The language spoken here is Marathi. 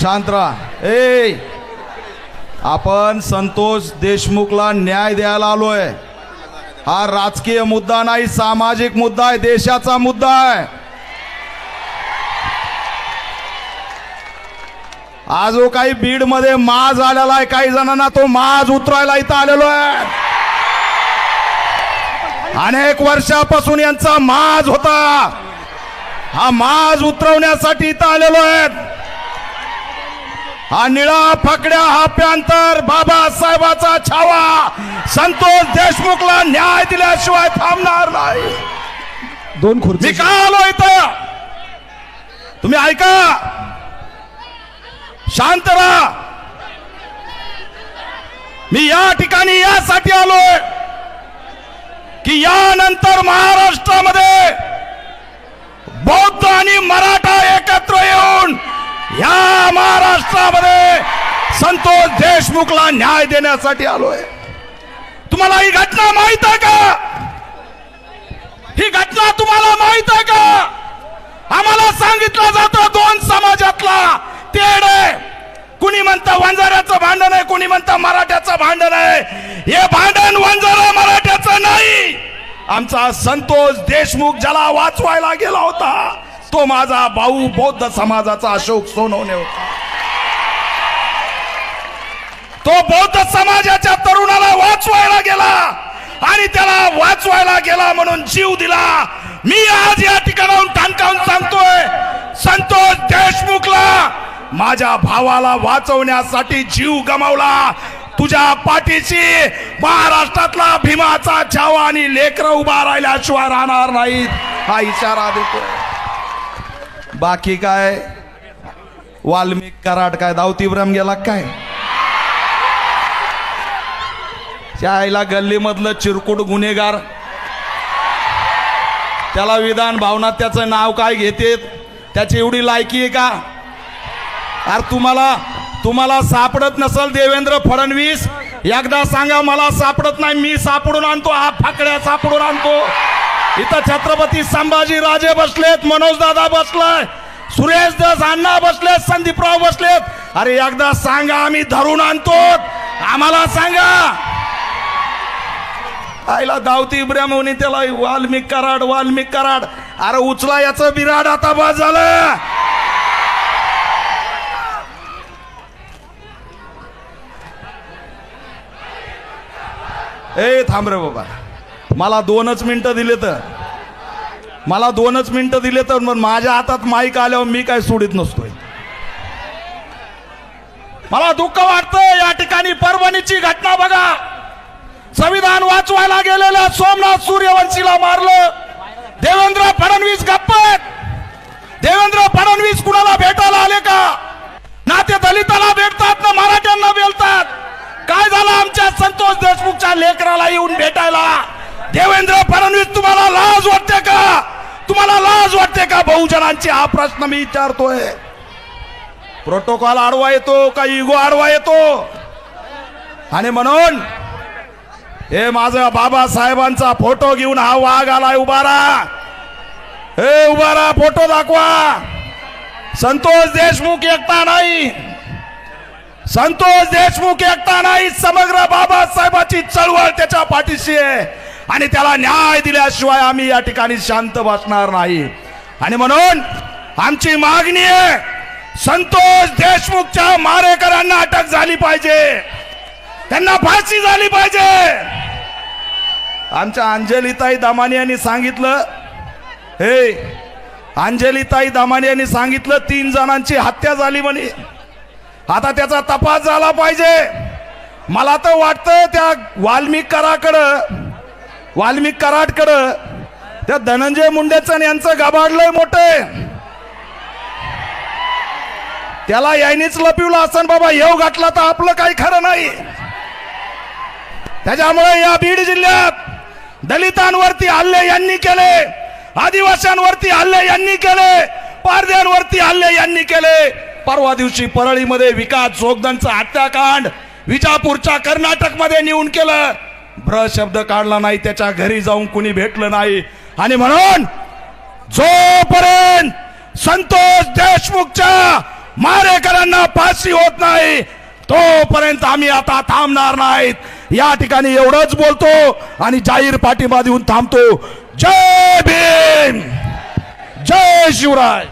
शांत राहा. ए आपण संतोष देशमुखला न्याय द्यायला आलोय. हा राजकीय मुद्दा नाही सामाजिक मुद्दा आहे देशाचा मुद्दा आहे. आज जो काही बीडमध्ये माज आलेला आहे काही जणांना तो माज उतरायला इथं आलेलो आहे. अनेक वर्षापासून यांचा माज होता. हा माज उतरवण्यासाठी इथं आलेलो आहेत. हा निळा फकड्या हा प्यांतर बाबासाहेबाचा छावा. संतोष देशमुखला न्याय दिल्याशिवाय थांबणार नाही. दोन मी खुर्ची का आलो इथं? तुम्ही ऐका. शांत राहा. मी या ठिकाणी यासाठी आलोय की यानंतर महाराष्ट्रामध्ये बौद्ध आणि मराठा एकत्र येऊन महाराष्ट्रामध्ये संतोष देशमुखला न्याय देण्यासाठी आलोय. तुम्हाला ही घटना माहीत आहे का? ही घटना तुम्हाला माहीत आहे का? आम्हाला सांगितलं जातं दोन समाजातला तेड आहे. कुणी म्हणतं वंजाऱ्याचं भांडण आहे कुणी म्हणतं मराठ्याचं भांडण आहे. हे भांडण वंजारा मराठ्याचं नाही. आमचा संतोष देशमुख ज्याला वाचवायला गेला होता तो माझा भाऊ बौद्ध समाजाचा अशोक सोनवणे होता. तो बौद्ध समाजाच्या तरुणाला वाचवायला गेला आणि त्याला वाचवायला गेला म्हणून जीव दिला. मी आज या ठिकाणाहून ठणकावून सांगतोय संतोष देशमुखला माझ्या भावाला वाचवण्यासाठी जीव गमावला. तुझ्या पाठीशी महाराष्ट्रातला भीमाचा छावा आणि लेकर उभा राहिल्याशिवाय राहणार नाहीत. हा इशारा देतोय. बाकी काय? वाल्मिक कराड काय? दावतीब्रम गेला काय? त्या आईला गल्लीमधलं चिरकुट गुन्हेगार. त्याला विधान भावनात त्याचं नाव काय घेते त्याची एवढी लायकी आहे का? अरे तुम्हाला तुम्हाला सापडत नसल देवेंद्र फडणवीस? एकदा सांगा मला सापडत नाही मी सापडून आणतो हा फाकड्या सापडून आणतो. इथं छत्रपती संभाजी राजे बसलेत मनोज दादा बसलाय सुरेश दस अण्णा बसलेत संदीपराव बसलेत. अरे एकदा सांगा आम्ही धरून आणतो. आम्हाला सांगा. आईला दावती इब्राहिमोनी त्याला वाल्मिक कराड वाल्मिक कराड. अरे उचला याचं बिराड आता बाद झालं. ए थांब रे बाबा. मला दोनच मिनटं दिले तर. मला दोनच मिनटं दिले तर मग माझ्या हातात माईक आल्यावर मी काय सोडित नसतोय. मला दुःख वाटतं या ठिकाणी परभणीची घटना बघा. संविधान वाचवायला गेलेल्या सोमनाथ सूर्यवंशीला मारलं. देवेंद्र फडणवीस गप्प देवेंद्र फडणवीस कुणाला भेटायला आले का? ना ते दलिताला भेटतात ना मराठ्यांना भेटतात काय झालं आमच्या संतोष देशमुखच्या लेकराला येऊन भेटायला? देवेंद्र फडणवीस तुम्हाला लाज वाटते का? तुम्हाला लाज वाटते का? बहुजनांची हा प्रश्न मी विचारतोय. प्रोटोकॉल आडवा येतो का इगो आडवा येतो? आणि म्हणून हे माझा बाबासाहेबांचा फोटो घेऊन हा वाघ आलाय उभारा. हे उभारा फोटो दाखवा. संतोष देशमुख एकटा नाही. संतोष देशमुख एकटा नाही. समग्र बाबासाहेबाची चळवळ त्याच्या पाठीशी आहे. आणि त्याला न्याय दिल्याशिवाय आम्ही या ठिकाणी शांत बसणार नाही. आणि म्हणून आमची मागणी आहे संतोष देशमुखच्या मारेकरांना अटक झाली पाहिजे. त्यांना फाशी झाली पाहिजे. आमच्या अंजलीताई दामाने यांनी सांगितलं हे अंजलीताई दामाने यांनी सांगितलं तीन जणांची हत्या झाली म्हणे. आता त्याचा तपास झाला पाहिजे. मला तर वाटतं त्या वाल्मिकराकडं वाल्मिक कराडकडं. त्या धनंजय मुंडेचं यांचं गाभाडलंय मोठे. त्याला यायनीच लपिवलं असं बाबा येऊ घातला तर आपलं काही खरं नाही. त्याच्यामुळे या बीड जिल्ह्यात दलितांवरती हल्ले यांनी केले आदिवासींवरती हल्ले यांनी केले पारद्यांवरती हल्ले यांनी केले. परवा दिवशी परळीमध्ये विकास जोगदनचं हत्याकांड विजापूरच्या कर्नाटकमध्ये नेऊन केलं. ब्र शब्द काढला नाही त्याच्या घरी जाऊन कुणी भेटलं नाही. आणि म्हणून जोपर्यंत संतोष देशमुखच्या मारेकरांना फाशी होत नाही तोपर्यंत आम्ही आता थांबणार नाहीत. या ठिकाणी एवढंच बोलतो आणि जाहीर पाठिंबा देऊन थांबतो. जय भीम! जय शिवराय!